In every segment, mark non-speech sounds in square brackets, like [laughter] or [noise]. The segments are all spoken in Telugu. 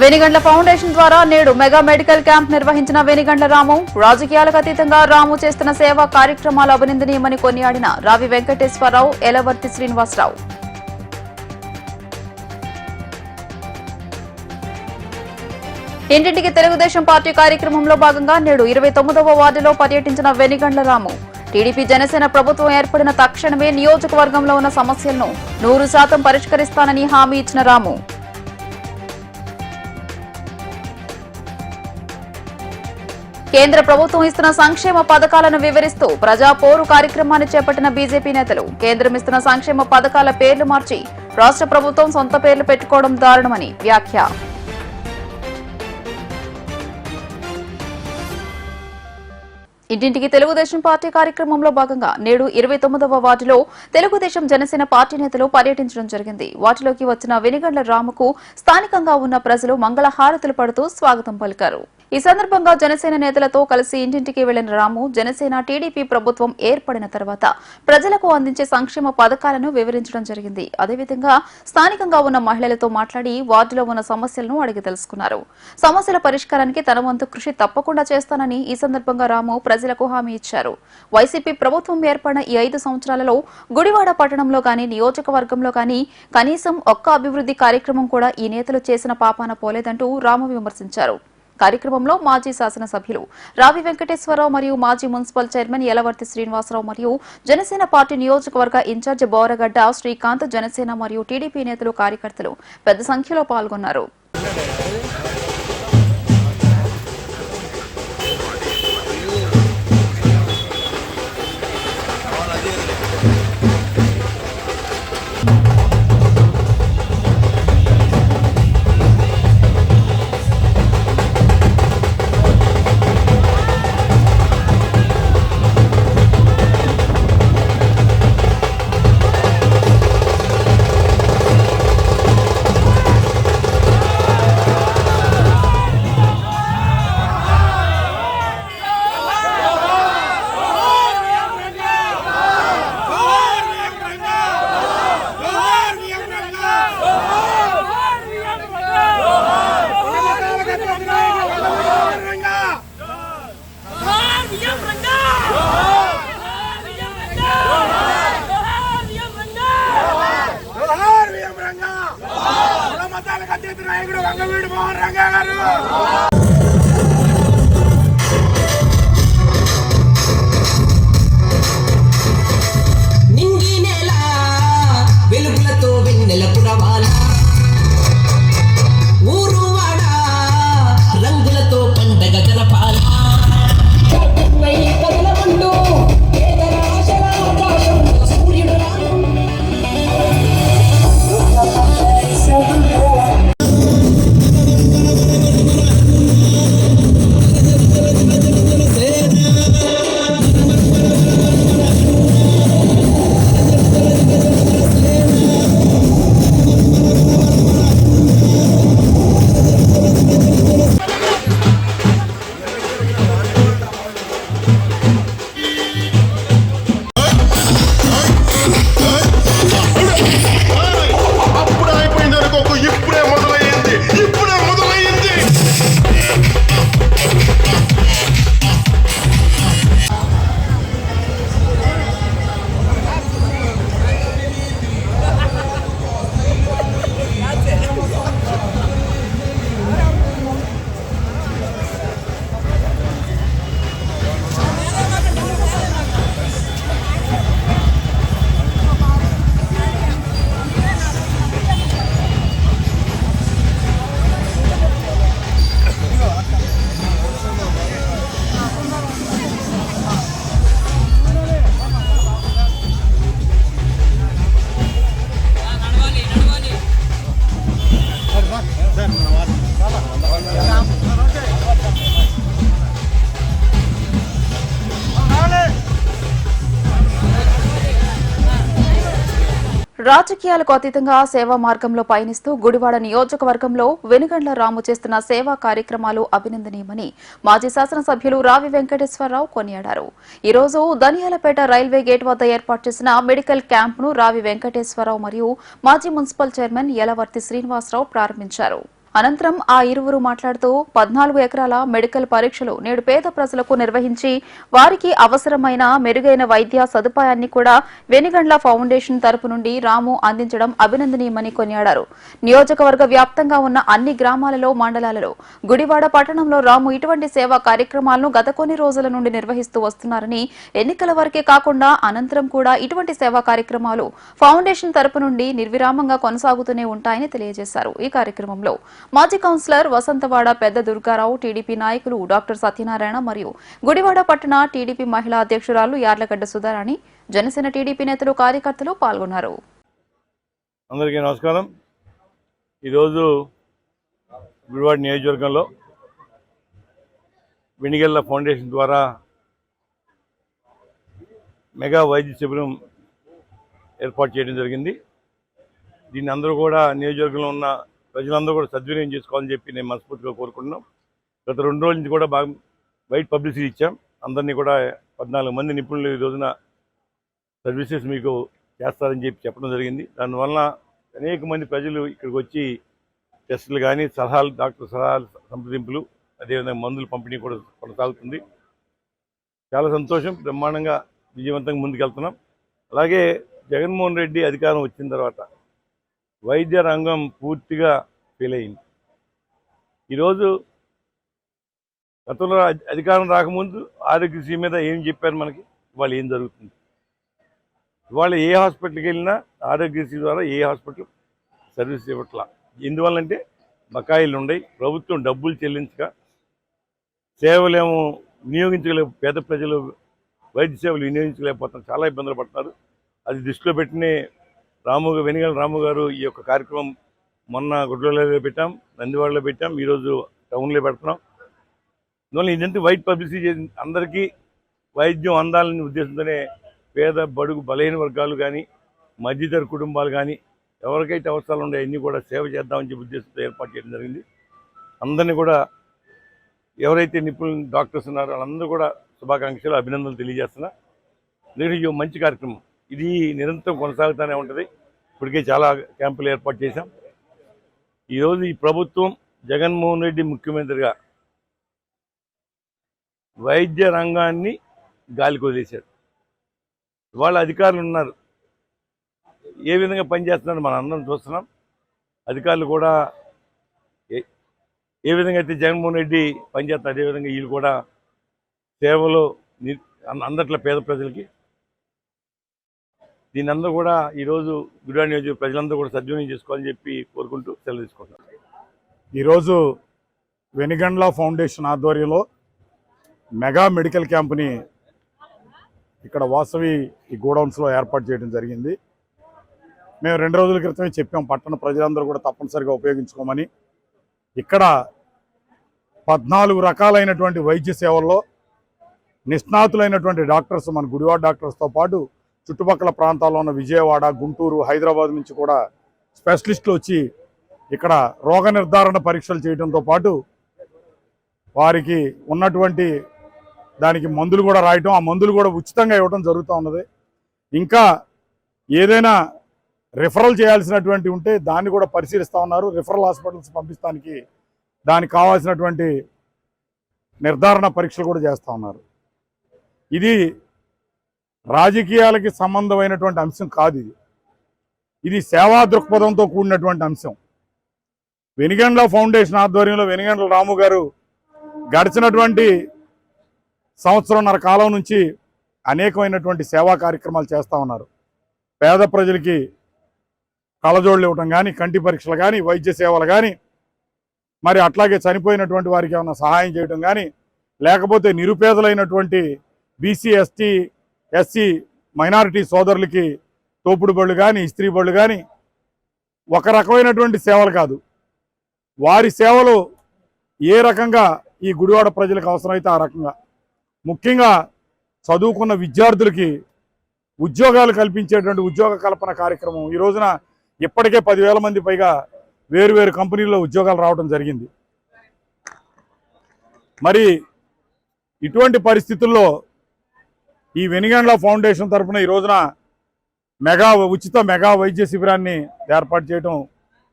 వెనిగండ్ల ఫౌండేషన్ ద్వారా నేడు మెగా మెడికల్ క్యాంప్ నిర్వహించిన వెనిగండ్ల రాము రాజకీయాలకు అతీతంగా రాము చేస్తున్న సేవా కార్యక్రమాలు అభినందనీయమని కొనియాడిన రావి వెంకటేశ్వరరావు ఎలవర్తి శ్రీనివాసరావు. ఇంటింటికి తెలుగుదేశం పార్టీ కార్యక్రమంలో భాగంగా నేడు ఇరవై తొమ్మిదవ వార్డులో పర్యటించిన వెనిగండ్ల రాము టీడీపీ జనసేన ప్రభుత్వం ఏర్పడిన తక్షణమే నియోజకవర్గంలో ఉన్న సమస్యలను నూరు శాతం పరిష్కరిస్తానని హామీ ఇచ్చిన రాము. కేంద్ర ప్రభుత్వం ఇస్తున్న సంక్షేమ పథకాలను వివరిస్తూ ప్రజా పోరు కార్యక్రమాన్ని చేపట్టిన బీజేపీ నేతలు కేంద్రం ఇస్తున్న సంక్షేమ పథకాల పేర్లు మార్చి రాష్ట్ర ప్రభుత్వం సొంత పేర్లు పెట్టుకోవడం దారుణమని వ్యాఖ్య. ఇంటింటికి తెలుగుదేశం పార్టీ కార్యక్రమంలో భాగంగా నేడు ఇరవై తొమ్మిదవ వార్డులో తెలుగుదేశం జనసేన పార్టీ నేతలు పర్యటించడం జరిగింది. వాటిలోకి వచ్చిన వెనిగండ్ల రాముకు స్థానికంగా ఉన్న ప్రజలు మంగళ హారతులు పడుతూ స్వాగతం పలికారు. ఈ సందర్భంగా జనసేన నేతలతో కలిసి ఇంటింటికి వెళ్ళిన రాము జనసేన టీడీపీ ప్రభుత్వం ఏర్పడిన తర్వాత ప్రజలకు అందించే సంక్షేమ పథకాలను వివరించడం జరిగింది. అదేవిధంగా స్థానికంగా ఉన్న మహిళలతో మాట్లాడి వార్డులో ఉన్న సమస్యలను అడిగి తెలుసుకున్నారు. సమస్యల పరిష్కారానికి తన వంతు కృషి తప్పకుండా చేస్తానని ఈ సందర్భంగా రాము ప్రజలకు హామీ ఇచ్చారు. వైసీపీ ప్రభుత్వం ఏర్పడిన ఈ ఐదు సంవత్సరాలలో గుడివాడ పట్టణంలో గాని నియోజకవర్గంలో గాని కనీసం ఒక్క అభివృద్ధి కార్యక్రమం కూడా ఈ నేతలు చేసిన పాపాన పోలేదంటూ రాము విమర్శించారు. కార్యక్రమంలో మాజీ శాసనసభ్యులు రావి వెంకటేశ్వరరావు మరియు మాజీ మున్సిపల్ చైర్మన్ యలవర్తి శ్రీనివాసరావు మరియు జనసేన పార్టీ నియోజకవర్గ ఇన్ఛార్జ్ బోరగడ్డ శ్రీకాంత్ జనసేన మరియు టీడీపీ నేతలు కార్యకర్తలు పెద్ద సంఖ్యలో పాల్గొన్నారు. రాజకీయాలకు అతీతంగా సేవా మార్గంలో పయనిస్తూ గుడివాడ నియోజకవర్గంలో వెనుగండ్ల రాము చేస్తున్న సేవా కార్యక్రమాలు అభినందనీయమని మాజీ శాసనసభ్యులు రావి వెంకటేశ్వరరావు కొనియాడారు. ఈ రోజు దనియాలపేట రైల్వే గేట్ వద్ద ఏర్పాటు చేసిన మెడికల్ క్యాంప్ను రావి వెంకటేశ్వరరావు మరియు మాజీ మున్సిపల్ చైర్మన్ యలవర్తి శ్రీనివాసరావు ప్రారంభించారు. అనంతరం ఆ ఇరువురు మాట్లాడుతూ పద్నాలుగు ఎకరాల మెడికల్ పరీక్షలు నేడు పేద ప్రజలకు నిర్వహించి వారికి అవసరమైన మెరుగైన వైద్య సదుపాయాన్ని కూడా వెనిగండ్ల ఫౌండేషన్ తరపు నుండి రాము అందించడం అభినందనీయమని కొనియాడారు. నియోజకవర్గ వ్యాప్తంగా ఉన్న అన్ని గ్రామాలలో మండలాలలో గుడివాడ పట్టణంలో రాము ఇటువంటి సేవా కార్యక్రమాలను గత కొన్ని రోజుల నుండి నిర్వహిస్తూ వస్తున్నారని ఎన్నికల వరకే కాకుండా అనంతరం కూడా ఇటువంటి సేవా కార్యక్రమాలు ఫౌండేషన్ తరపు నుండి నిర్విరామంగా కొనసాగుతూనే ఉంటాయని తెలియజేశారు. ఈ కార్యక్రమంలో మాజీ కౌన్సిలర్ వసంతవాడ పెద్ద దుర్గారావు టీడీపీ నాయకులు డాక్టర్ సత్యనారాయణ మరియు గుడివాడ పట్టణ టీడీపీ మహిళా అధ్యక్షురాలు యార్లగడ్డ సుధారాణి జనసేన టీడీపీ నేతలు కార్యకర్తలు పాల్గొన్నారు. అందరికీ నమస్కారం. ఈరోజు గుడివాడ నియోజకవర్గంలో వెనిగల్ల ఫౌండేషన్ ద్వారా మెగా వైద్య శిబిరం ఏర్పాటు చేయడం జరిగింది. దీన్ని అందరూ కూడా నియోజకవర్గంలో ఉన్న ప్రజలందరూ కూడా సద్వినియోగం చేసుకోవాలని చెప్పి నేను మనస్ఫూర్తిగా కోరుకుంటున్నాం. గత రెండు రోజుల నుంచి కూడా బాగా బయట పబ్లిసిటీ ఇచ్చాం. అందరినీ కూడా పద్నాలుగు మంది నిపుణులు ఈ రోజున సర్వీసెస్ మీకు చేస్తారని చెప్పి చెప్పడం జరిగింది. దానివల్ల అనేక మంది ప్రజలు ఇక్కడికి వచ్చి టెస్టులు కానీ సలహాలు డాక్టర్ సలహాలు సంప్రదింపులు అదేవిధంగా మందులు పంపిణీ కూడా కొనసాగుతుంది. చాలా సంతోషం. బ్రహ్మాండంగా విజయవంతంగా ముందుకెళ్తున్నాం. అలాగే జగన్మోహన్ రెడ్డి అధికారం వచ్చిన తర్వాత వైద్య రంగం పూర్తిగా ఫెయిల్ అయింది. ఈరోజు గతంలో అధికారం రాకముందు ఆరోగ్యశ్రీ మీద ఏం చెప్పారు మనకి? ఇవాళ ఏం జరుగుతుంది? ఇవాళ ఏ హాస్పిటల్కి వెళ్ళినా ఆరోగ్యశ్రీ ద్వారా ఏ హాస్పిటల్ సర్వీస్ ఇవ్వట్లా? ఎందువల్లంటే బకాయిలు ఉన్నాయి ప్రభుత్వం డబ్బులు చెల్లించక సేవలేమో వినియోగించలే పేద ప్రజలు వైద్య సేవలు వినియోగించలేకపోతున్నారు చాలా ఇబ్బందులు పడుతున్నారు. అది దృష్టిలో పెట్టినే రాము వెనిగల రాము గారు ఈ యొక్క కార్యక్రమం మొన్న గుడ్లలో పెట్టాం నందివాడలో పెట్టాం ఈరోజు టౌన్లో పెడుతున్నాం. అందువల్ల ఇదంతా వైట్ పబ్లిసిటీ చేసి అందరికీ వైద్యం అందాలనే ఉద్దేశంతోనే పేద బడుగు బలహీన వర్గాలు కానీ మధ్యతర కుటుంబాలు కానీ ఎవరికైతే అవసరాలు ఉన్నాయో అన్నీ కూడా సేవ చేద్దామని చెప్పి ఉద్దేశంతో ఏర్పాటు చేయడం జరిగింది. అందరినీ కూడా ఎవరైతే నిపుణులు డాక్టర్స్ ఉన్నారో వాళ్ళందరూ కూడా శుభాకాంక్షలు అభినందనలు తెలియజేస్తున్నా. ఎందుకంటే ఇది మంచి కార్యక్రమం ఇది నిరంతరం కొనసాగుతూనే ఉంటుంది. ఇప్పటికే చాలా క్యాంపులు ఏర్పాటు చేశాం. ఈరోజు ఈ ప్రభుత్వం జగన్మోహన్ రెడ్డి ముఖ్యమంత్రిగా వైద్య రంగాన్ని గాలికి వదిలేశాడు. వాళ్ళ అధికారులు ఉన్నారు. ఏ విధంగా పనిచేస్తున్నారు మనం అందరం చూస్తున్నాం. అధికారులు కూడా ఏ- విధంగా అయితే జగన్మోహన్ రెడ్డి పనిచేస్తారు అదేవిధంగా వీళ్ళు కూడా సేవలు ని- అందట్ల పేద ప్రజలకి దీని అందరూ కూడా ఈరోజు గుడివాడ నియోజక ప్రజలందరూ కూడా సద్వినియోగం చేసుకోవాలని చెప్పి కోరుకుంటూ సెలవు తీసుకుంటాం ఈరోజు వెనిగండ్ల ఫౌండేషన్ ఆధ్వర్యంలో మెగా మెడికల్ క్యాంప్ని ఇక్కడ వాసవి ఈ గోడౌన్స్లో ఏర్పాటు చేయడం జరిగింది. మేము రెండు రోజుల క్రితమే చెప్పాం పట్టణ ప్రజలందరూ కూడా తప్పనిసరిగా ఉపయోగించుకోమని. ఇక్కడ పద్నాలుగు రకాలైనటువంటి వైద్య సేవల్లో నిష్ణాతులైనటువంటి డాక్టర్స్ మన గుడివాడ డాక్టర్స్తో పాటు చుట్టుపక్కల ప్రాంతాల్లో ఉన్న విజయవాడ గుంటూరు హైదరాబాద్ నుంచి కూడా స్పెషలిస్టులు వచ్చి ఇక్కడ రోగ నిర్ధారణ పరీక్షలు చేయడంతో పాటు వారికి ఉన్నటువంటి దానికి మందులు కూడా రాయటం ఆ మందులు కూడా ఉచితంగా ఇవ్వడం జరుగుతూ ఉన్నది. ఇంకా ఏదైనా రిఫరల్ చేయాల్సినటువంటి ఉంటే దాన్ని కూడా పరిశీలిస్తూ ఉన్నారు. రిఫరల్ హాస్పిటల్స్ పంపిస్తానికి దానికి కావాల్సినటువంటి నిర్ధారణ పరీక్షలు కూడా చేస్తూ ఉన్నారు. ఇది రాజకీయాలకి సంబంధమైనటువంటి అంశం కాదు ఇది. ఇది సేవా దృక్పథంతో కూడినటువంటి అంశం. వెనుగండ్ల ఫౌండేషన్ ఆధ్వర్యంలో వెనుగండ్ల రాము గారు గడిచినటువంటి సంవత్సరంన్నర కాలం నుంచి అనేకమైనటువంటి సేవా కార్యక్రమాలు చేస్తూ ఉన్నారు. పేద ప్రజలకి కళ్ళజోళ్ళు ఇవ్వటం కానీ కంటి పరీక్షలు కానీ వైద్య సేవలు కానీ మరి అట్లాగే చనిపోయినటువంటి వారికి ఏమైనా సహాయం చేయడం కానీ లేకపోతే నిరుపేదలైనటువంటి బీసీ ఎస్టీ ఎస్సీ మైనారిటీ సోదరులకి తోపుడు బళ్ళు కానీ ఇస్త్రీ బళ్ళు కానీ ఒక రకమైనటువంటి సేవలు కాదు. వారి సేవలు ఏ రకంగా ఈ గుడివాడ ప్రజలకు అవసరమైతే ఆ రకంగా. ముఖ్యంగా చదువుకున్న విద్యార్థులకి ఉద్యోగాలు కల్పించేటువంటి ఉద్యోగ కల్పన కార్యక్రమం. ఈ రోజున ఇప్పటికే పదివేల మంది పైగా వేరు వేరు కంపెనీల్లో ఉద్యోగాలు రావడం జరిగింది. మరి ఇటువంటి పరిస్థితుల్లో ఈ వెనిగండ్ల ఫౌండేషన్ తరఫున ఈ రోజున మెగా ఉచిత మెగా వైద్య శిబిరాన్ని ఏర్పాటు చేయడం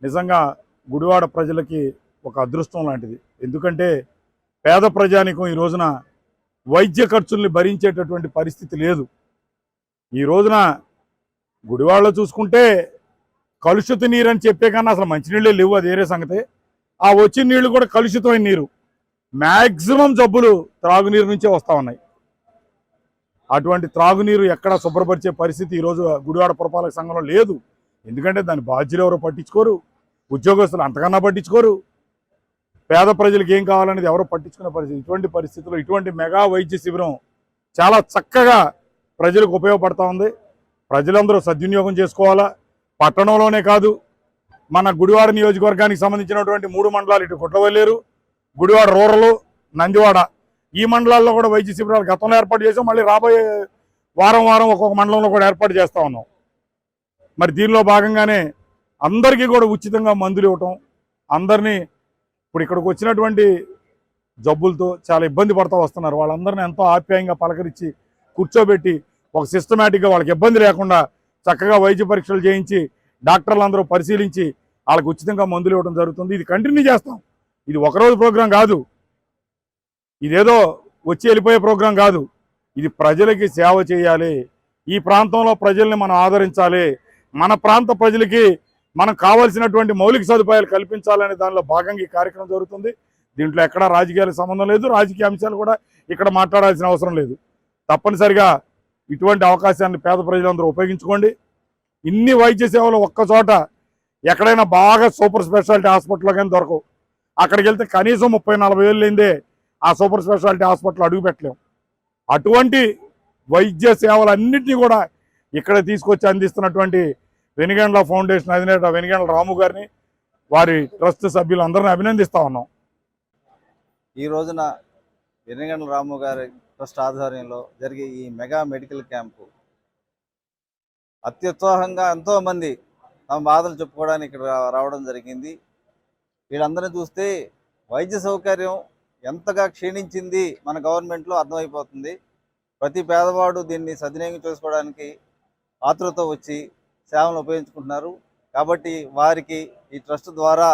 నిజంగా గుడివాడ ప్రజలకి ఒక అదృష్టం లాంటిది. ఎందుకంటే పేద ప్రజానికం ఈ రోజున వైద్య ఖర్చుల్ని భరించేటటువంటి పరిస్థితి లేదు. ఈ రోజున గుడివాడలో చూసుకుంటే కలుషిత నీరు అని చెప్పే కన్నా అసలు మంచినీళ్ళే లేవు అది వేరే సంగతి. ఆ వచ్చిన నీళ్ళు కూడా కలుషితమైన నీరు. మ్యాక్సిమం జబ్బులు త్రాగునీరు నుంచే వస్తూ ఉన్నాయి. అటువంటి త్రాగునీరు ఎక్కడ శుభ్రపరిచే పరిస్థితి ఈరోజు గుడివాడ పురపాలక సంఘంలో లేదు. ఎందుకంటే దాని బాధ్యులు ఎవరో పట్టించుకోరు? ఉద్యోగస్తులు అంతకన్నా పట్టించుకోరు. పేద ప్రజలకు ఏం కావాలనేది ఎవరో పట్టించుకునే పరిస్థితి. ఇటువంటి పరిస్థితుల్లో ఇటువంటి మెగా వైద్య శిబిరం చాలా చక్కగా ప్రజలకు ఉపయోగపడతా ఉంది. ప్రజలందరూ సద్వినియోగం చేసుకోవాలా? పట్టణంలోనే కాదు మన గుడివాడ నియోజకవర్గానికి సంబంధించినటువంటి మూడు మండలాలు ఇటు కుట్రవల్లేరు గుడివాడ రూరల్ నందివాడ ఈ మండలాల్లో కూడా వైద్య శిబిరాలు గతంలో ఏర్పాటు చేసాం మళ్ళీ రాబోయే వారం వారం ఒక్కొక్క మండలంలో కూడా ఏర్పాటు చేస్తా ఉన్నాం. మరి దీనిలో భాగంగానే అందరికీ కూడా ఉచితంగా మందులు ఇవ్వటం అందరినీ ఇప్పుడు ఇక్కడికి వచ్చినటువంటి జబ్బులతో చాలా ఇబ్బంది పడుతూ వస్తున్నారు. వాళ్ళందరినీ ఎంతో ఆప్యాయంగా పలకరించి కూర్చోబెట్టి ఒక సిస్టమేటిక్గా వాళ్ళకి ఇబ్బంది లేకుండా చక్కగా వైద్య పరీక్షలు చేయించి డాక్టర్లు అందరూ పరిశీలించి వాళ్ళకి ఉచితంగా మందులు ఇవ్వడం జరుగుతుంది. ఇది కంటిన్యూ చేస్తాం. ఇది ఒకరోజు ప్రోగ్రాం కాదు. ఇదేదో వచ్చి వెళ్ళిపోయే ప్రోగ్రాం కాదు. ఇది ప్రజలకి సేవ చేయాలి. ఈ ప్రాంతంలో ప్రజల్ని మనం ఆదరించాలి. మన ప్రాంత ప్రజలకి మనకు కావాల్సినటువంటి మౌలిక సదుపాయాలు కల్పించాలనే దానిలో భాగంగా ఈ కార్యక్రమం జరుగుతుంది. దీంట్లో ఎక్కడా రాజకీయాలకు సంబంధం లేదు. రాజకీయ అంశాలు కూడా ఇక్కడ మాట్లాడాల్సిన అవసరం లేదు. తప్పనిసరిగా ఇటువంటి అవకాశాన్ని పేద ప్రజలందరూ ఉపయోగించుకోండి. ఇన్ని వైద్య సేవలు ఒక్కచోట ఎక్కడైనా బాగా సూపర్ స్పెషాలిటీ హాస్పిటల్లో కానీ దొరకవు. అక్కడికి వెళ్తే కనీసం ముప్పై నలభై వేలు లేదే ఆ సూపర్ స్పెషాలిటీ హాస్పిటల్ అడుగుపెట్టలేము అటువంటి వైద్య సేవలన్నింటినీ కూడా ఇక్కడ తీసుకొచ్చి అందిస్తున్నటువంటి వెనుగండ్ల ఫౌండేషన్ అధినేత వెనుగండ్ల రాము గారిని వారి ట్రస్ట్ సభ్యులందరినీ అభినందిస్తా ఉన్నాం. ఈ రోజున వెనుగండ్ల రాము గారి ట్రస్ట్ ఆధ్వర్యంలో జరిగే ఈ మెగా మెడికల్ క్యాంపు అత్యుత్సాహంగా ఎంతోమంది తమ బాధలు చెప్పుకోవడానికి ఇక్కడ రావడం జరిగింది. వీళ్ళందరినీ చూస్తే వైద్య సౌకర్యం ఎంతగా క్షీణించింది మన గవర్నమెంట్లో అర్థమైపోతుంది. ప్రతి పేదవాడు దీన్ని సద్వినియోగం చేసుకోవడానికి ఆతృత వచ్చి సేవలను ఉపయోగించుకుంటున్నారు. కాబట్టి వారికి ఈ ట్రస్ట్ ద్వారా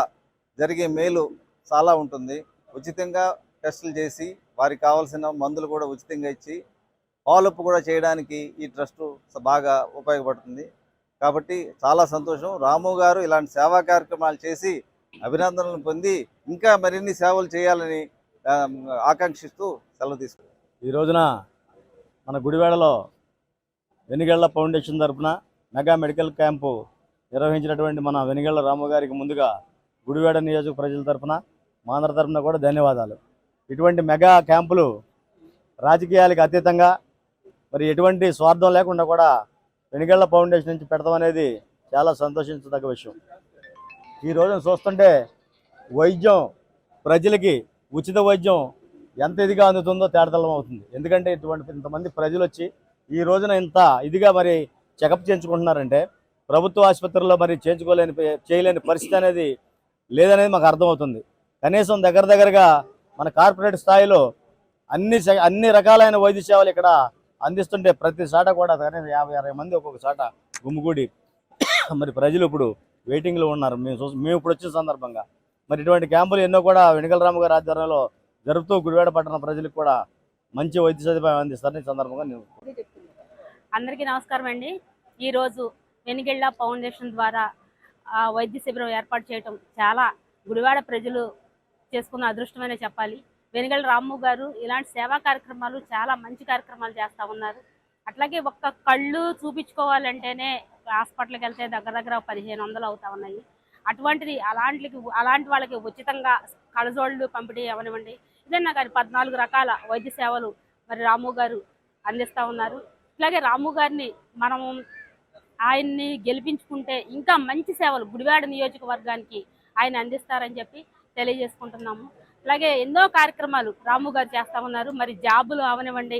జరిగే మేలు చాలా ఉంటుంది. ఉచితంగా టెస్టులు చేసి వారికి కావాల్సిన మందులు కూడా ఉచితంగా ఇచ్చి ఫాలోఅప్ కూడా చేయడానికి ఈ ట్రస్ట్ బాగా ఉపయోగపడుతుంది. కాబట్టి చాలా సంతోషం. రాము గారు ఇలాంటి సేవా కార్యక్రమాలు చేసి అభినందనలు పొంది ఇంకా మరిన్ని సేవలు చేయాలని ఆకాంక్షిస్తూ సెలవు తీసుకుంటాం ఈ రోజున మన గుడివాడలో వెనిగళ్ళ ఫౌండేషన్ తరఫున మెగా మెడికల్ క్యాంపు నిర్వహించినటువంటి మన వెనిగళ్ళ రాము గారికి ముందుగా గుడివాడ నియోజక ప్రజల తరఫున మా అందరి తరఫున కూడా ధన్యవాదాలు. ఇటువంటి మెగా క్యాంపులు రాజకీయాలకు అతీతంగా మరి ఎటువంటి స్వార్థం లేకుండా కూడా వెనుగళ్ళ ఫౌండేషన్ నుంచి పెడతాం అనేది చాలా సంతోషించదగ్గ విషయం. ఈ రోజున చూస్తుంటే వైద్యం ప్రజలకి ఉచిత వైద్యం ఎంత ఇదిగా అందుతుందో తేడతలం అవుతుంది. ఎందుకంటే ఇటువంటి ఇంతమంది ప్రజలు వచ్చి ఈ రోజున ఇంత ఇదిగా మరి చెకప్ చేయించుకుంటున్నారంటే ప్రభుత్వ ఆసుపత్రుల్లో మరి చేయించుకోలేని చేయలేని పరిస్థితి అనేది లేదనేది మాకు అర్థమవుతుంది. కనీసం దగ్గర దగ్గరగా మన కార్పొరేట్ స్థాయిలో అన్ని అన్ని రకాలైన వైద్య సేవలు ఇక్కడ అందిస్తుంటే ప్రతి చాట కూడా కనీసం యాభై అరవై మంది ఒక్కొక్క చాట గుమ్మిగూడి [coughs] మరి ప్రజలు ఇప్పుడు వెయిటింగ్లో ఉన్నారు. మేము చూ మేము ఇప్పుడు వచ్చిన సందర్భంగా మరి ఇటువంటి క్యాంపులు ఎన్నో కూడా వెనుకల రామగారి ఆధ్వర్యంలో జరుపుతూ గుడివాడ పట్టణ ప్రజలకు కూడా మంచి వైద్య సదుపాయం అందిస్తారని సందర్భంగా నేను అందరికీ నమస్కారం అండి. ఈరోజు వెనుగెళ్ళ ఫౌండేషన్ ద్వారా ఆ, వైద్య శిబిరం ఏర్పాటు చేయటం చాలా గుడివాడ ప్రజలు చేసుకున్న అదృష్టమైన చెప్పాలి. వెనుగళ్ళ రాము గారు ఇలాంటి సేవా కార్యక్రమాలు చాలా మంచి కార్యక్రమాలు చేస్తూ ఉన్నారు. అట్లాగే ఒక్క కళ్ళు చూపించుకోవాలంటేనే హాస్పిటల్కి వెళ్తే దగ్గర దగ్గర పదిహేను వందలు అవుతా ఉన్నాయి. అటువంటిది అలాంటి అలాంటి వాళ్ళకి ఉచితంగా కళజోళ్ళు పంపిణీ అవనివ్వండి. ఇదన్నా కానీ పద్నాలుగు రకాల వైద్య సేవలు మరి రాము గారు అందిస్తూ ఉన్నారు. ఇట్లాగే రాము గారిని మనం ఆయన్ని గెలిపించుకుంటే ఇంకా మంచి సేవలు గుడివాడ నియోజకవర్గానికి ఆయన అందిస్తారని చెప్పి తెలియజేసుకుంటున్నాము. అలాగే ఎన్నో కార్యక్రమాలు రాము గారు చేస్తా ఉన్నారు. మరి జాబులు అవనివ్వండి.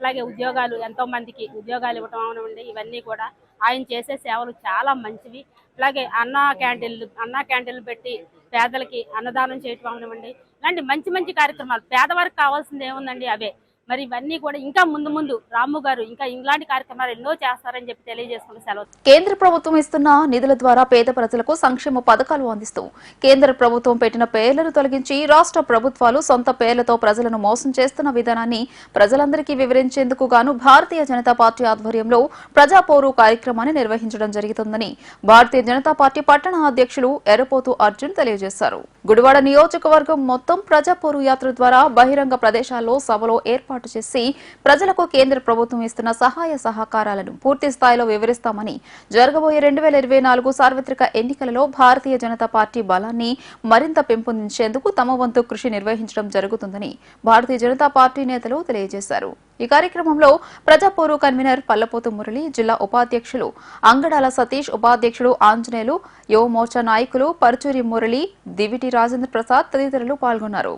అలాగే ఉద్యోగాలు ఎంతో మందికి ఉద్యోగాలు ఇవ్వటం అవనివ్వండి. ఇవన్నీ కూడా ఆయన చేసే సేవలు చాలా మంచివి. అలాగే అన్నా క్యాంటీన్లు అన్నా క్యాంటీన్లు పెట్టి పేదలకి అన్నదానం చేయటం అవనివ్వండి. ఇలాంటి మంచి మంచి కార్యక్రమాలు పేదవారికి కావాల్సింది ఏముందండి? అవే. మరి ఇవన్నీ కూడా ఇంకా ముందు ముందు రాము గారు ఇంకా ఇలాంటి కార్యక్రమాలు ఎన్నో చేస్తారని చెప్పి తెలియజేసుకుని సెలవు. కేంద్ర ప్రభుత్వం ఇస్తున్న నిధుల ద్వారా పేద ప్రజలకు సంక్షేమ పథకాలు అందిస్తూ కేంద్ర ప్రభుత్వం పెట్టిన పేర్లను తొలగించి రాష్ట్ర ప్రభుత్వాలు సొంత పేర్లతో ప్రజలను మోసం చేస్తున్న విధానాన్ని ప్రజలందరికీ వివరించేందుకు గాను భారతీయ జనతా పార్టీ ఆధ్వర్యంలో ప్రజాపోరు కార్యక్రమాన్ని నిర్వహించడం జరుగుతుందని భారతీయ జనతా పార్టీ పట్టణ అధ్యక్షులు ఎర్రపోతు అర్జున్ తెలియజేశారు. గుడివాడ నియోజకవర్గం మొత్తం ప్రజాపోరు యాత్ర ద్వారా బహిరంగ ప్రదేశాల్లో సభలో ఏర్పాటు చేసి ప్రజలకు కేంద్ర ప్రభుత్వం ఇస్తున్న సహాయ సహకారాలను పూర్తి స్థాయిలో వివరిస్తామని జరగబోయే రెండు వేల ఇరవై నాలుగు సార్వత్రిక ఎన్నికలలో భారతీయ జనతా పార్టీ బలాన్ని మరింత పెంపొందించేందుకు తమ వంతు కృషి నిర్వహించడం జరుగుతుందని భారతీయ జనతా పార్టీ నేతలు తెలియజేశారు. ఈ కార్యక్రమంలో ప్రజాపూర్వ కన్వీనర్ పల్లపోతు మురళి జిల్లా ఉపాధ్యక్షులు అంగడాల సతీష్ ఉపాధ్యక్షుడు ఆంజనేయులు యువమోర్చా నాయకులు పరుచూరి మురళి దివిటి రాజేంద్ర ప్రసాద్ తదితరులు పాల్గొన్నారు.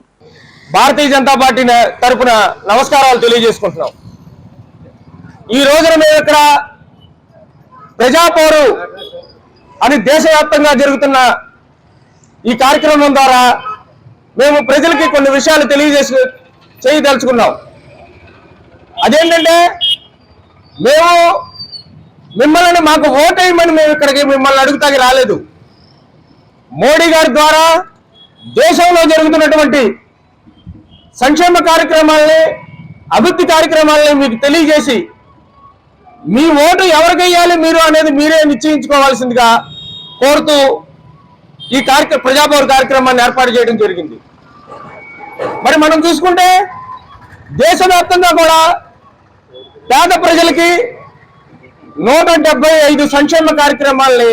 భారతీయ జనతా పార్టీ తరఫున తరపున నమస్కారాలు తెలియజేసుకుంటున్నాం. ఈ రోజున మేము ఇక్కడ ప్రజాపోరు అని దేశవ్యాప్తంగా జరుగుతున్న ఈ కార్యక్రమం ద్వారా మేము ప్రజలకి కొన్ని విషయాలు తెలియజేసి చేయదలుచుకున్నాం. అదేంటంటే మేము మిమ్మల్ని మాకు ఓటేయమని మేము ఇక్కడికి మిమ్మల్ని అడుగుతాకి రాలేదు. మోడీ గారి ద్వారా దేశంలో జరుగుతున్నటువంటి సంక్షేమ కార్యక్రమాలని అభివృద్ధి కార్యక్రమాలని మీకు తెలియజేసి మీ ఓటు ఎవరికి మీరు అనేది మీరే నిశ్చయించుకోవాల్సిందిగా కోరుతూ ఈ కార్యక్రమ ప్రజాభవన్ కార్యక్రమాన్ని ఏర్పాటు చేయడం జరిగింది. మరి మనం చూసుకుంటే దేశవ్యాప్తంగా కూడా పేద ప్రజలకి నూట డెబ్బై ఐదు సంక్షేమ కార్యక్రమాల్ని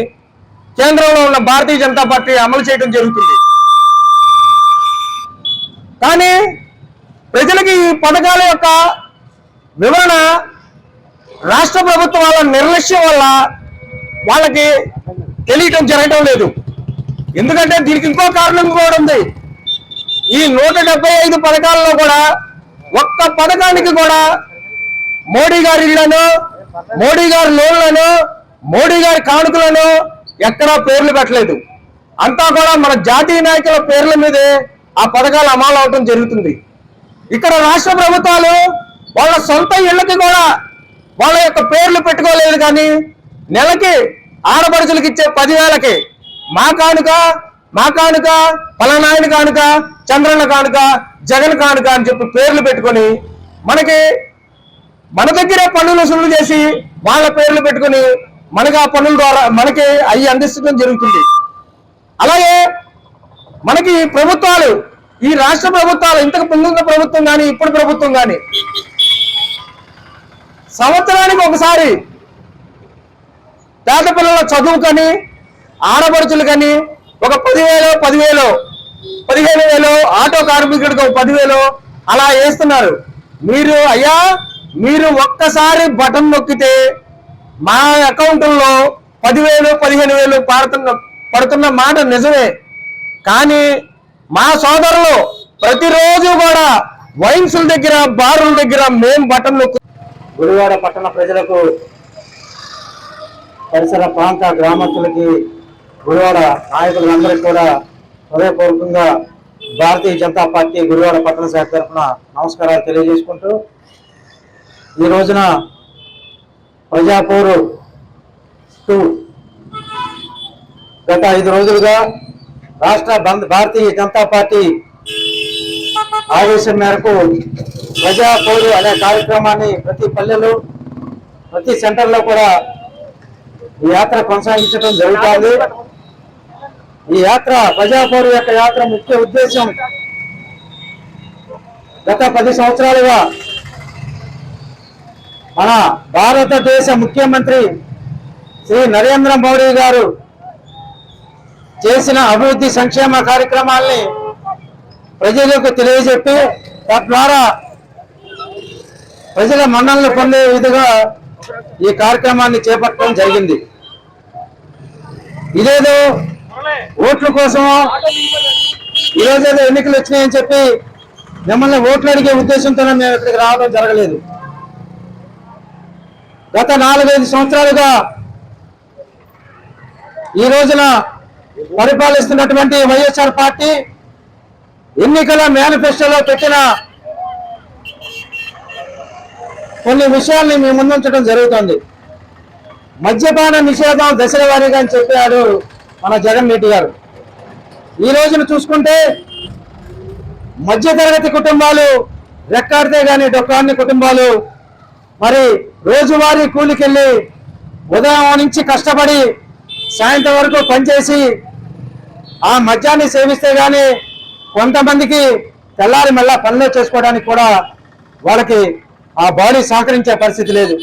కేంద్రంలో ఉన్న భారతీయ జనతా పార్టీ అమలు చేయడం జరుగుతుంది కానీ ప్రజలకి ఈ పథకాల యొక్క వివరణ రాష్ట్ర ప్రభుత్వం వాళ్ళ నిర్లక్ష్యం వల్ల వాళ్ళకి తెలియటం జరగటం లేదు. ఎందుకంటే దీనికి ఇంకో కారణం కూడా ఉంది. ఈ నూట డెబ్బై ఐదు పథకాలలో కూడా ఒక్క పథకానికి కూడా మోడీ గారి ఇళ్ళను మోడీ గారి లోన్లను మోడీ గారి కానుకలను ఎక్కడా పేర్లు పెట్టలేదు. అంతా కూడా మన జాతీయ నాయకుల పేర్ల మీదే ఆ పథకాలు అమలు అవటం జరుగుతుంది. ఇక్కడ రాష్ట్ర ప్రభుత్వాలు వాళ్ళ సొంత ఇళ్ళకి కూడా వాళ్ళ యొక్క పేర్లు పెట్టుకోలేదు కానీ నెలకి ఆడపడుచులకు ఇచ్చే పదివేలకి మా కానుక మా కానుక పలనాయుని కానుక చంద్రన్న కానుక జగన్ కానుక అని చెప్పి పేర్లు పెట్టుకొని మనకి మన దగ్గరే పన్నులు వసూలు చేసి వాళ్ళ పేర్లు పెట్టుకొని మనకి ఆ పన్నుల ద్వారా మనకి అవి అందించడం జరుగుతుంది. అలాగే మనకి ప్రభుత్వాలు ఈ రాష్ట్ర ప్రభుత్వాలు ఇంతకు ముందున్న ప్రభుత్వం కానీ ఇప్పుడు ప్రభుత్వం కానీ సంవత్సరానికి ఒకసారి పేద పిల్లల కానీ ఆడపడుచులు కానీ ఒక పదివేలు పదివేలు పదిహేను వేలు ఆటో కార్మికుడికి ఒక పదివేలు అలా వేస్తున్నారు. మీరు అయ్యా మీరు ఒక్కసారి బటన్ నొక్కితే మా అకౌంట్లో పదివేలు పదిహేను వేలు పడుతున్న పడుతున్న మాట నిజమే. కానీ మా సోదరులు ప్రతిరోజు కూడా వైన్సుల దగ్గర బారుల దగ్గర మేం బటన్ నొక్కు గుడివాడ పట్టణ ప్రజలకు పరిసర ప్రాంత గ్రామస్తులకి గుడివాడ నాయకులందరికీ కూడా హృదయపూర్వకంగా భారతీయ జనతా పార్టీ గుడివాడ పట్టణ శాఖ తరఫున నమస్కారాలు తెలియజేసుకుంటూ ఈ రోజున ప్రజాపూరు టూ గత ఐదు రోజులుగా రాష్ట్ర బంద్ భారతీయ జనతా పార్టీ ఆదేశం మేరకు ప్రజా పౌరు అనే కార్యక్రమాన్ని ప్రతి పల్లెలు ప్రతి సెంటర్లో కూడా ఈ యాత్ర కొనసాగించడం జరుగుతుంది. ఈ యాత్ర ప్రజా పౌరు యొక్క యాత్ర ముఖ్య ఉద్దేశం గత పది సంవత్సరాలుగా మన భారతదేశ ముఖ్యమంత్రి శ్రీ నరేంద్ర మోడీ గారు చేసిన అభివృద్ధి సంక్షేమ కార్యక్రమాల్ని ప్రజలకు తెలియజెప్పి తద్వారా ప్రజల మన్నలను పొందే విధంగా ఈ కార్యక్రమాన్ని చేపట్టడం జరిగింది. ఇదేదో ఓట్ల కోసమో ఈరోజేదో ఎన్నికలు వచ్చినాయని చెప్పి మిమ్మల్ని ఓట్లు అడిగే ఉద్దేశంతోనే మేము ఇక్కడికి రావడం జరగలేదు. గత నాలుగైదు సంవత్సరాలుగా ఈ రోజున పరిపాలిస్తున్నటువంటి వైఎస్ఆర్ పార్టీ ఎన్నికల మేనిఫెస్టోలో పెట్టిన కొన్ని విషయాల్ని మీ ముందుంచడం జరుగుతుంది. మద్యపాన నిషేధం దశల వారీగా అని చెప్పాడు మన జగన్ రెడ్డి గారు. ఈ రోజున చూసుకుంటే మధ్యతరగతి కుటుంబాలు రెక్కాడితే కానీ డొక్కాన్ని కుటుంబాలు మరి రోజువారీ కూలికెళ్ళి ఉదయం నుంచి కష్టపడి సాయంత్రం వరకు పనిచేసి ఆ మద్యాన్ని సేవిస్తే కానీ కొంతమందికి తెల్లారి మళ్ళా పనిలో చేసుకోవడానికి కూడా వాళ్ళకి ఆ బాడీ సహకరించే పరిస్థితి లేదు.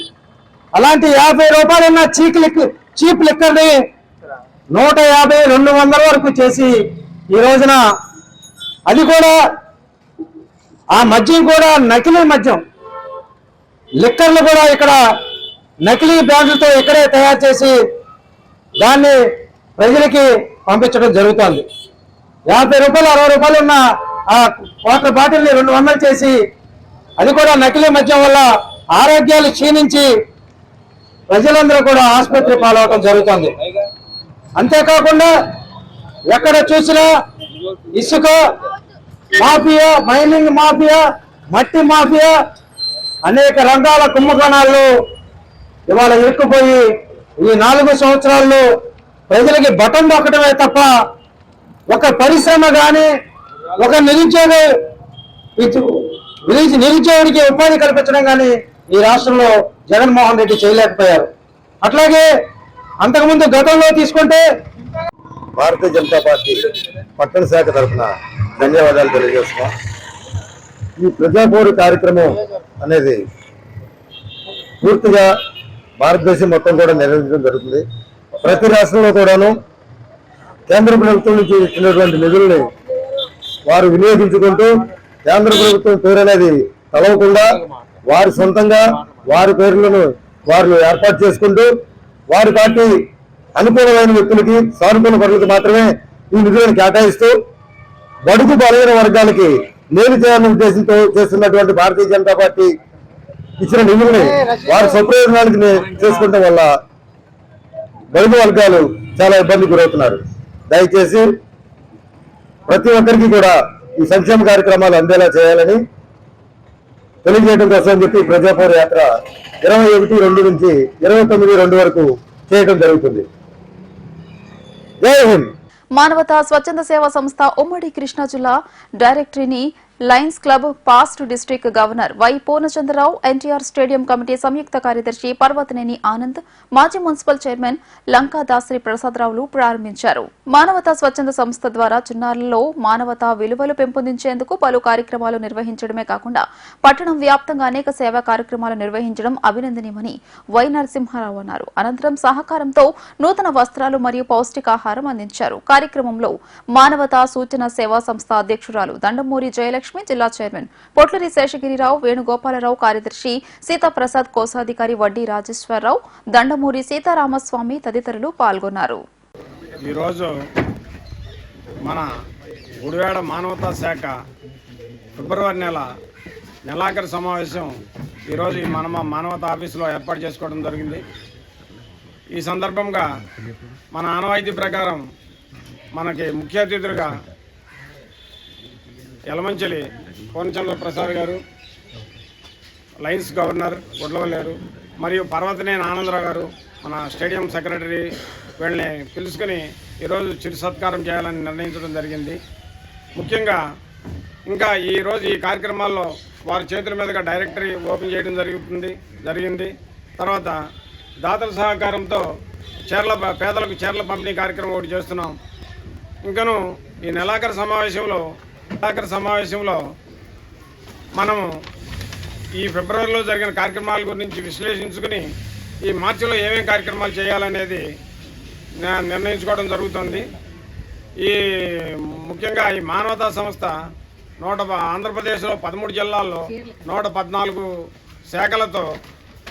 అలాంటి యాభై రూపాయలున్న చీక్ లిక్ చీప్ లిక్కర్ని నూట యాభై రెండు వందల వరకు చేసి ఈ రోజున అది కూడా ఆ మద్యం కూడా నకిలీ మద్యం. లిక్కర్లు కూడా ఇక్కడ నకిలీ బ్రాండ్లతో ఇక్కడే తయారు చేసి దాన్ని ప్రజలకి పంపించడం జరుగుతోంది. యాభై రూపాయలు అరవై రూపాయలు ఉన్న ఆ వాటర్ బాటిల్ని రెండు వందలు చేసి అది కూడా నకిలీ మద్యం వల్ల ఆరోగ్యాలు క్షీణించి ప్రజలందరూ కూడా ఆసుపత్రి పాలవటం జరుగుతుంది. అంతేకాకుండా ఎక్కడ చూసినా ఇసుక మాఫియా మైనింగ్ మాఫియా మట్టి మాఫియా అనేక రంగాల కుంభకోణాల్లో ఇవాళ ఇరుక్కుపోయి ఈ నాలుగు సంవత్సరాల్లో ప్రజలకి బటన్ దొక్కడమే తప్ప ఒక పరిశ్రమ కానీ ఒక నిరుద్యోగ నిరుద్యోగుడికి ఉపాధి కల్పించడం కానీ ఈ రాష్ట్రంలో జగన్మోహన్ రెడ్డి చేయలేకపోయారు. అట్లాగే అంతకుముందు గతంలో తీసుకుంటే భారతీయ జనతా పార్టీ పట్టణ శాఖ తరఫున ధన్యవాదాలు తెలియజేస్తున్నాం. ఈ ప్రజాపోరు కార్యక్రమం అనేది పూర్తిగా భారతదేశం మొత్తం కూడా నిర్వహించడం జరుగుతుంది. ప్రతి రాష్ట్రంలో కూడాను కేంద్ర ప్రభుత్వం నుంచి ఇచ్చినటువంటి నిధుల్ని వారు వినియోగించుకుంటూ కేంద్ర ప్రభుత్వం పేరు అనేది తలవకుండా వారి సొంతంగా వారి పేర్లను వారు ఏర్పాటు చేసుకుంటూ వారి పార్టీ అనుకూలమైన వ్యక్తులకి సానుకూల పనులకు మాత్రమే ఈ నిధులను కేటాయిస్తూ బడుగు బలైన వర్గాలకి మేలు చేయాలని ఉద్దేశంతో చేస్తున్నటువంటి భారతీయ జనతా పార్టీ ఇచ్చిన నిధుల్ని వారి స్వప్రయోజనాలకు నే- చేసుకోవడం వల్ల బడుగు వర్గాలు చాలా ఇబ్బంది గురవుతున్నారు. దయచేసి ప్రతి ఒక్కరికి కూడా ఈ సంక్షేమ కార్యక్రమాలు అందేలా చేయాలని తెలియజేయడం కోసం అని చెప్పి ప్రజాపౌర యాత్ర ఇరవై ఒకటి రెండు నుంచి ఇరవై తొమ్మిది రెండు వరకు చేయడం జరుగుతుంది. జై హింద్! మానవతా స్వచ్ఛంద సేవా సంస్థ ఉమ్మడి కృష్ణా జిల్లా డైరెక్టరీని Lions club past district governor Y Purnachandrarao NTR stadium committee సంయుక్త కార్యదర్శి పర్వతనేని ఆనంద్ మాజీ మున్సిపల్ చైర్మన్ లంకా దాసరి ప్రసాదరావులు ప్రారంభించారు. మానవతా స్వచ్ఛంద సంస్థ ద్వారా చిన్నారులలో మానవతా విలువలు పెంపొందించేందుకు పలు కార్యక్రమాలు నిర్వహించడమే కాకుండా పట్టణం వ్యాప్తంగా అనేక సేవా కార్యక్రమాలు నిర్వహించడం అభినందనీయమని వై నరసింహారావు అన్నారు. అనంతరం సహకారంతో నూతన వస్త్రాలు మరియు పౌష్టికాహారం అందించారు. కార్యక్రమంలో మానవతా సూచన సేవా సంస్థ అధ్యక్షురాలు దండమూరి జయలక్ష్మి జిల్లా చైర్మన్ పొట్లరి శేషగిరిరావు వేణుగోపాలరావు కార్యదర్శి సీతాప్రసాద్ కోశాధికారి వడ్డీ రాజేశ్వరరావు దండమూరి సీతారామస్వామి తదితరులు పాల్గొన్నారు. ఈరోజు మన గుడివాడ మానవతా శాఖ ఫిబ్రవరి నెల నెలాఖరు సమావేశం ఈరోజు మన మానవతా ఆఫీసులో ఏర్పాటు చేసుకోవడం జరిగింది. ఈ సందర్భంగా మన ఆనవాయితీ ప్రకారం మనకి ముఖ్య అతిథులుగా యలమంచలి పూర్ణచంద్ర ప్రసాద్ గారు లయన్స్ గవర్నర్ గుడ్లవల్లేరు మరియు పర్వతనేని ఆనందరావు గారు మన స్టేడియం సెక్రటరీ వీళ్ళని పిలుచుకొని ఈరోజు చిరు సత్కారం చేయాలని నిర్ణయించడం జరిగింది. ముఖ్యంగా ఇంకా ఈరోజు ఈ కార్యక్రమాల్లో వారి చేతుల మీదుగా డైరెక్టరీ ఓపెన్ చేయడం జరుగుతుంది జరిగింది. తర్వాత దాతల సహకారంతో చీరల పేదలకు చీరల పంపిణీ కార్యక్రమం ఒకటి చేస్తున్నాం. ఇంకను ఈ నెలాఖరు సమావేశంలో నెలాఖరు సమావేశంలో మనము ఈ ఫిబ్రవరిలో జరిగిన కార్యక్రమాల గురించి విశ్లేషించుకుని ఈ మార్చిలో ఏమేమి కార్యక్రమాలు చేయాలనేది నిర్ణయించుకోవడం జరుగుతుంది. ఈ ముఖ్యంగా ఈ మానవతా సంస్థ నూట ఆంధ్రప్రదేశ్లో పదమూడు జిల్లాల్లో నూట పద్నాలుగు శాఖలతో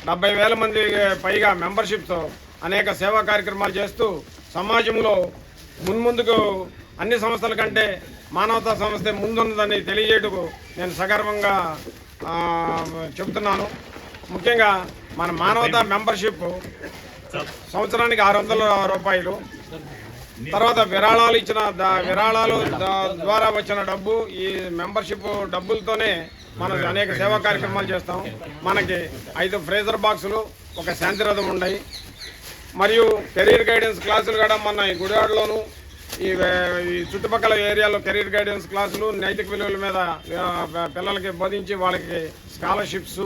డెబ్బై వేల మంది పైగా మెంబర్షిప్తో అనేక సేవా కార్యక్రమాలు చేస్తూ సమాజంలో మున్ముందుకు అన్ని సంస్థల కంటే మానవతా సంస్థ ముందున్నదని తెలియజేయటకు నేను సగర్వంగా చెబుతున్నాను. ముఖ్యంగా మన మానవతా మెంబర్షిప్ సంవత్సరానికి ఆరు వందల రూపాయలు తర్వాత విరాళాలు ఇచ్చిన విరాళాలు ద్వారా వచ్చిన డబ్బు ఈ మెంబర్షిప్ డబ్బులతోనే మనం అనేక సేవా కార్యక్రమాలు చేస్తాం. మనకి ఐదు ఫ్రేజర్ బాక్సులు ఒక శాంతిరథం ఉన్నాయి మరియు కెరీర్ గైడెన్స్ క్లాసులు కూడా మన ఈ గుడివాడలోను ఈ ఈ చుట్టుపక్కల ఏరియాలో కెరీర్ గైడెన్స్ క్లాసులు నైతిక విలువల మీద పిల్లలకి బోధించి వాళ్ళకి స్కాలర్షిప్స్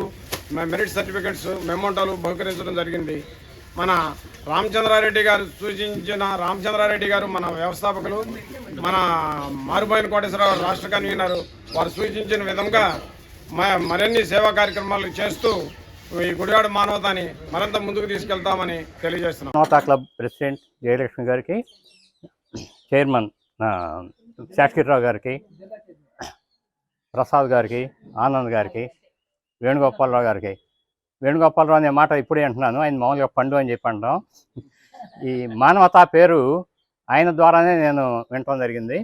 మెరిట్ సర్టిఫికెట్స్ మెమోంటాలు బహుకరించడం జరిగింది. మన రామచంద్రారెడ్డి గారు సూచించిన రామచంద్రారెడ్డి గారు మన వ్యవస్థాపకులు మన మారుబోయిన కోటేశ్వరరావు రాష్ట్ర కన్వీనర్ వారు సూచించిన విధంగా మ- మరిన్ని సేవా కార్యక్రమాలు చేస్తూ ఈ గుడివాడ మానవతాని మరింత ముందుకు తీసుకెళ్తామని తెలియజేస్తున్నాం. క్లబ్ ప్రెసిడెంట్ జయలక్ష్మి గారికి చైర్మన్ ఆ, గారికి ప్రసాద్ గారికి ఆనంద్ గారికి వేణుగోపాలరావు గారికి. వేణుగోపాలరావు అనే మాట ఇప్పుడే అంటున్నాను ఆయన మామూలుగా పండు అని చెప్పి అంటాం. ఈ మానవతా పేరు ఆయన ద్వారానే నేను వినటం జరిగింది.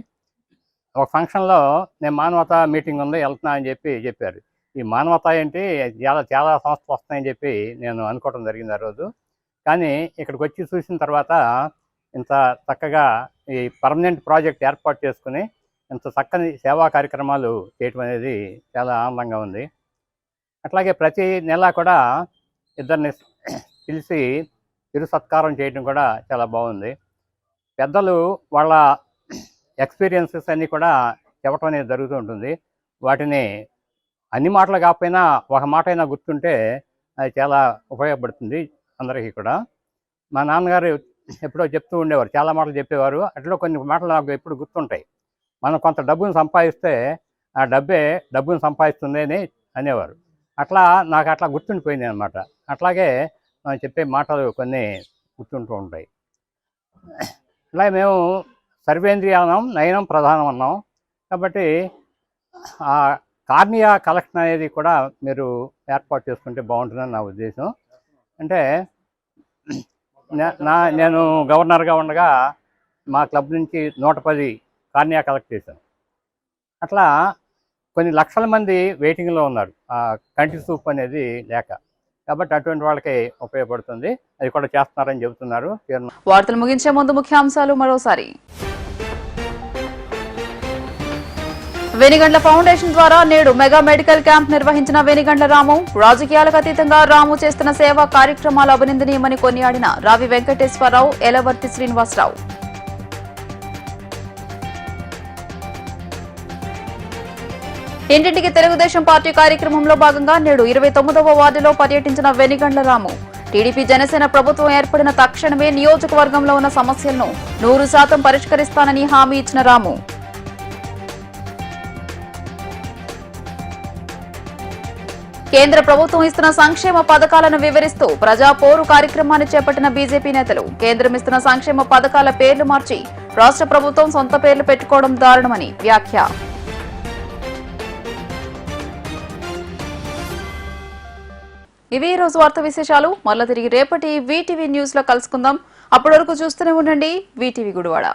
ఒక ఫంక్షన్లో నేను మానవతా మీటింగ్ ఉంది వెళ్తున్నా అని చెప్పి చెప్పారు. ఈ మానవత ఏంటి చాలా చాలా సంస్థలు వస్తాయని చెప్పి నేను అనుకోవడం జరిగింది ఆ రోజు. కానీ ఇక్కడికి వచ్చి చూసిన తర్వాత ఇంత చక్కగా ఈ పర్మనెంట్ ప్రాజెక్ట్ ఏర్పాటు చేసుకుని ఇంత చక్కని సేవా కార్యక్రమాలు చేయటం అనేది చాలా ఆనందంగా ఉంది. అట్లాగే ప్రతి నెల కూడా ఇద్దరిని పిలిచి తిరు సత్కారం చేయడం కూడా చాలా బాగుంది. పెద్దలు వాళ్ళ ఎక్స్పీరియన్సెస్ అన్నీ కూడా చెప్పటం అనేది జరుగుతూ ఉంటుంది. వాటిని అన్ని మాటలు కాకపోయినా ఒక మాట అయినా గుర్తుంటే అది చాలా ఉపయోగపడుతుంది అందరికీ కూడా. మా నాన్నగారు ఎప్పుడో చెప్తూ ఉండేవారు. చాలా మాటలు చెప్పేవారు. అట్లా కొన్ని మాటలు నాకు ఎప్పుడు గుర్తుంటాయి. మనం కొంత డబ్బును సంపాదిస్తే ఆ డబ్బే డబ్బును సంపాదిస్తుంది అని అనేవారు. అట్లా నాకు అట్లా గుర్తుండిపోయింది అనమాట అట్లాగే మనం చెప్పే మాటలు కొన్ని గుర్తుంటూ ఉంటాయి. ఇలా మేము సర్వేంద్రియానం నయనం ప్రధానం అన్నాం. కాబట్టి ఆ కార్నియా కలెక్షన్ అనేది కూడా మీరు ఏర్పాటు చేసుకుంటే బాగుంటుందని నా ఉద్దేశం. అంటే నా నేను గవర్నర్గా ఉండగా మా క్లబ్ నుంచి నూట పది కార్నియా కలెక్ట్ చేశాను. అట్లా కొన్ని లక్షల మంది వెయిటింగ్లో ఉన్నారు. కంటి సూప్ అనేది లేక. కాబట్టి అటువంటి వాళ్ళకి ఉపయోగపడుతుంది. అది కూడా చేస్తున్నారని చెబుతున్నారు. వార్తలు ముగించే ముందు ముఖ్యాంశాలు మరోసారి. వెనిగండ్ల ఫౌండేషన్ ద్వారా నేడు మెగా మెడికల్ క్యాంప్ నిర్వహించిన వెనిగండ్ల రాము రాజకీయాలకు అతీతంగా రాము చేస్తున్న సేవా కార్యక్రమాలు అభినందనీయమని కొనియాడిన రావి వెంకటేశ్వరరావు ఎలవర్తి శ్రీనివాసరావు. ఇంటింటికి తెలుగుదేశం పార్టీ కార్యక్రమంలో భాగంగా నేడు ఇరవై తొమ్మిదవ వార్డులో పర్యటించిన వెనిగండ్ల రాము టీడీపీ జనసేన ప్రభుత్వం ఏర్పడిన తక్షణమే నియోజకవర్గంలో ఉన్న సమస్యలను నూరు శాతం పరిష్కరిస్తానని హామీ ఇచ్చిన రాము. కేంద్ర ప్రభుత్వం ఇస్తున్న సంక్షేమ పథకాలను వివరిస్తూ ప్రజాపోరు కార్యక్రమాన్ని చేపట్టిన బీజేపీ నేతలు కేంద్రం ఇస్తున్న సంక్షేమ పథకాల పేర్లు మార్చి రాష్ట్ర ప్రభుత్వం సొంత పేర్లు పెట్టుకోవడం దారుణమని వ్యాఖ్య. ఇవి ఈ రోజు వార్త విశేషాలు. మళ్ళా తిరిగి రేపటి వీటీవీ న్యూస్లో కలుసుకుందాం. అప్పటి వరకు చూస్తూనే ఉండండి. వీటీవీ గుడివాడ.